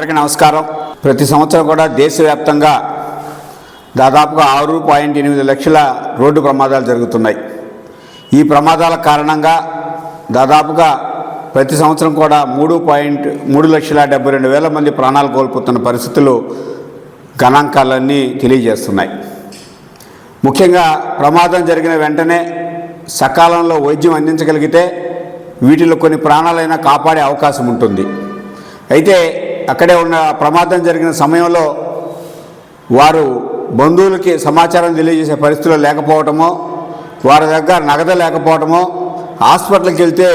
అందరికీ నమస్కారం. ప్రతి సంవత్సరం కూడా దేశవ్యాప్తంగా దాదాపుగా ఆరు పాయింట్ ఎనిమిది లక్షల రోడ్డు ప్రమాదాలు జరుగుతున్నాయి. ఈ ప్రమాదాల కారణంగా దాదాపుగా ప్రతి సంవత్సరం కూడా మూడు పాయింట్ మూడు లక్షల డెబ్బై రెండు వేల మంది ప్రాణాలు కోల్పోతున్న పరిస్థితులు గణాంకాలన్నీ తెలియజేస్తున్నాయి. ముఖ్యంగా ప్రమాదం జరిగిన వెంటనే సకాలంలో వైద్యం అందించగలిగితే వీటిలో కొన్ని ప్రాణాలైనా కాపాడే అవకాశం ఉంటుంది. అయితే అక్కడే ఉన్న ప్రమాదం జరిగిన సమయంలో వారు బంధువులకి సమాచారం తెలియజేసే పరిస్థితులు లేకపోవటమో వారి దగ్గర నగదు లేకపోవటమో హాస్పిటల్కి వెళ్తే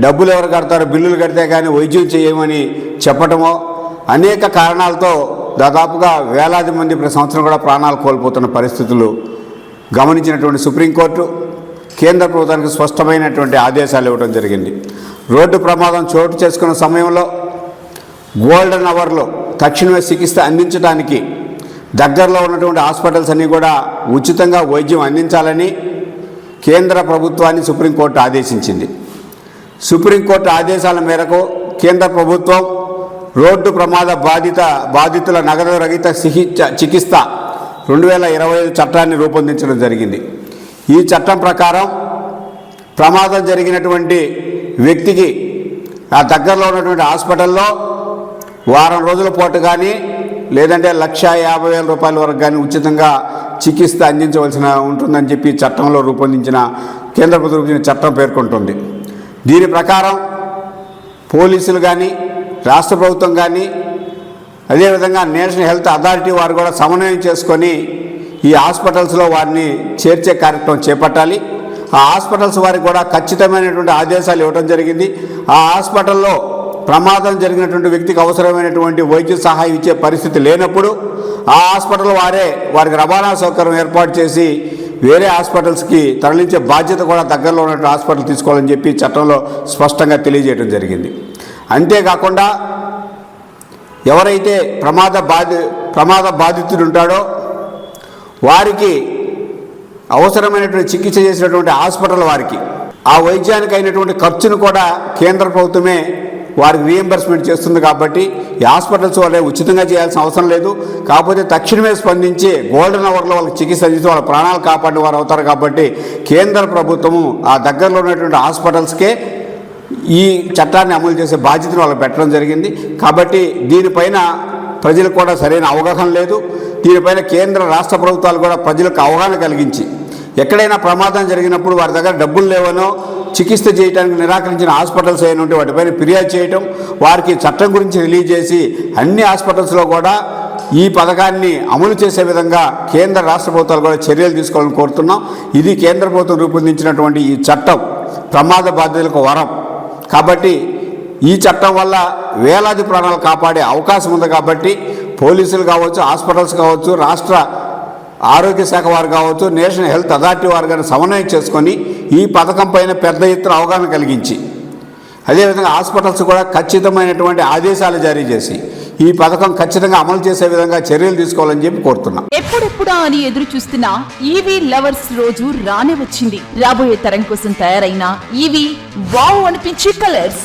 డబ్బులు ఎవరు కడతారు బిల్లులు కడితే కానీ వైద్యం చేయమని చెప్పటమో అనేక కారణాలతో దాదాపుగా వేలాది మంది ప్రతి సంవత్సరం కూడా ప్రాణాలు కోల్పోతున్న పరిస్థితులు గమనించినటువంటి సుప్రీంకోర్టు కేంద్ర ప్రభుత్వానికి స్పష్టమైనటువంటి ఆదేశాలు ఇవ్వడం జరిగింది. రోడ్డు ప్రమాదం చోటు చేసుకున్న సమయంలో గోల్డెన్ అవర్లో తక్షణమే చికిత్స అందించడానికి దగ్గరలో ఉన్నటువంటి హాస్పిటల్స్ అన్నీ కూడా ఉచితంగా వైద్యం అందించాలని కేంద్ర ప్రభుత్వాన్ని సుప్రీంకోర్టు ఆదేశించింది. సుప్రీంకోర్టు ఆదేశాల మేరకు కేంద్ర ప్రభుత్వం రోడ్డు ప్రమాద బాధిత బాధితుల నగదు రహిత చికిత్స చికిత్స రెండు వేల ఇరవై ఐదు చట్టాన్ని రూపొందించడం జరిగింది. ఈ చట్టం ప్రకారం ప్రమాదం జరిగినటువంటి వ్యక్తికి ఆ దగ్గరలో ఉన్నటువంటి హాస్పిటల్లో వారం రోజుల పాటు కానీ లేదంటే లక్ష యాభై వేల రూపాయల వరకు కానీ ఉచితంగా చికిత్స అందించవలసిన ఉంటుందని చెప్పి చట్టంలో రూపొందించిన కేంద్ర ప్రభుత్వం చట్టం పేర్కొంటుంది. దీని ప్రకారం పోలీసులు కానీ రాష్ట్ర ప్రభుత్వం కానీ అదేవిధంగా నేషనల్ హెల్త్ అథారిటీ వారు కూడా సమన్వయం చేసుకొని ఈ హాస్పిటల్స్లో వారిని చేర్చే కార్యక్రమం చేపట్టాలి. ఆ హాస్పిటల్స్ వారికి కూడా ఖచ్చితమైనటువంటి ఆదేశాలు ఇవ్వడం జరిగింది. ఆ హాస్పిటల్లో ప్రమాదం జరిగినటువంటి వ్యక్తికి అవసరమైనటువంటి వైద్య సహాయం ఇచ్చే పరిస్థితి లేనప్పుడు ఆ హాస్పిటల్ వారే వారికి రవాణా సౌకర్యం ఏర్పాటు చేసి వేరే హాస్పిటల్స్కి తరలించే బాధ్యత కూడా దగ్గరలో ఉన్నటువంటి హాస్పిటల్ తీసుకోవాలని చెప్పి చట్టంలో స్పష్టంగా తెలియజేయడం జరిగింది. అంతేకాకుండా ఎవరైతే ప్రమాద బాధి ప్రమాద బాధితుడు ఉంటాడో వారికి అవసరమైనటువంటి చికిత్స చేసినటువంటి హాస్పిటల్ వారికి ఆ వైద్యానికి అయినటువంటి ఖర్చును కూడా కేంద్ర ప్రభుత్వమే వారికి రీఎంబర్స్మెంట్ చేస్తుంది కాబట్టి ఈ హాస్పిటల్స్ వాళ్ళే ఉచితంగా చేయాల్సిన అవసరం లేదు. కాకపోతే తక్షణమే స్పందించి గోల్డెన్ అవర్లో వాళ్ళకి చికిత్స అందించి వాళ్ళ ప్రాణాలు కాపాడిన వారు అవుతారు కాబట్టి కేంద్ర ప్రభుత్వము ఆ దగ్గరలో ఉన్నటువంటి హాస్పిటల్స్కే ఈ చట్టాన్ని అమలు చేసే బాధ్యతను వాళ్ళకి పెట్టడం జరిగింది. కాబట్టి దీనిపైన ప్రజలకు కూడా సరైన అవగాహన లేదు. దీనిపైన కేంద్ర రాష్ట్ర ప్రభుత్వాలు కూడా ప్రజలకు అవగాహన కలిగించి ఎక్కడైనా ప్రమాదం జరిగినప్పుడు వారి దగ్గర డబ్బులు లేవనో చికిత్స చేయడానికి నిరాకరించిన హాస్పిటల్స్ అయిన ఉంటే వాటిపైన ఫిర్యాదు చేయటం వారికి చట్టం గురించి రిలీజ్ చేసి అన్ని హాస్పిటల్స్లో కూడా ఈ పథకాన్ని అమలు చేసే విధంగా కేంద్ర రాష్ట్ర ప్రభుత్వాలు కూడా చర్యలు తీసుకోవాలని కోరుతున్నాం. ఇది కేంద్ర ప్రభుత్వం రూపొందించినటువంటి ఈ చట్టం ప్రమాద బాధ్యతలకు వరం. కాబట్టి ఈ చట్టం వల్ల వేలాది ప్రాణాలు కాపాడే అవకాశం ఉంది కాబట్టి పోలీసులు కావచ్చు హాస్పిటల్స్ కావచ్చు రాష్ట్ర ఆరోగ్య శాఖ వారు కావచ్చు నేషనల్ హెల్త్ అథారిటీ వారు కానీ సమన్వయం చేసుకొని ఈ పథకం పైన పెద్ద ఎత్తున అవగాహన కలిగించి అదేవిధంగా హాస్పిటల్స్ కూడా ఖచ్చితమైనటువంటి ఆదేశాలు జారీ చేసి ఈ పథకం ఖచ్చితంగా అమలు చేసే విధంగా చర్యలు తీసుకోవాలని చెప్పి కోరుతున్నాం. ఎప్పుడెప్పుడా అని ఎదురు చూస్తున్న ఈవీ లవర్స్ రోజు రానే వచ్చింది. రాబోయే తరం కోసం తయారైన ఈవీ వావ్ అనిపించే colours.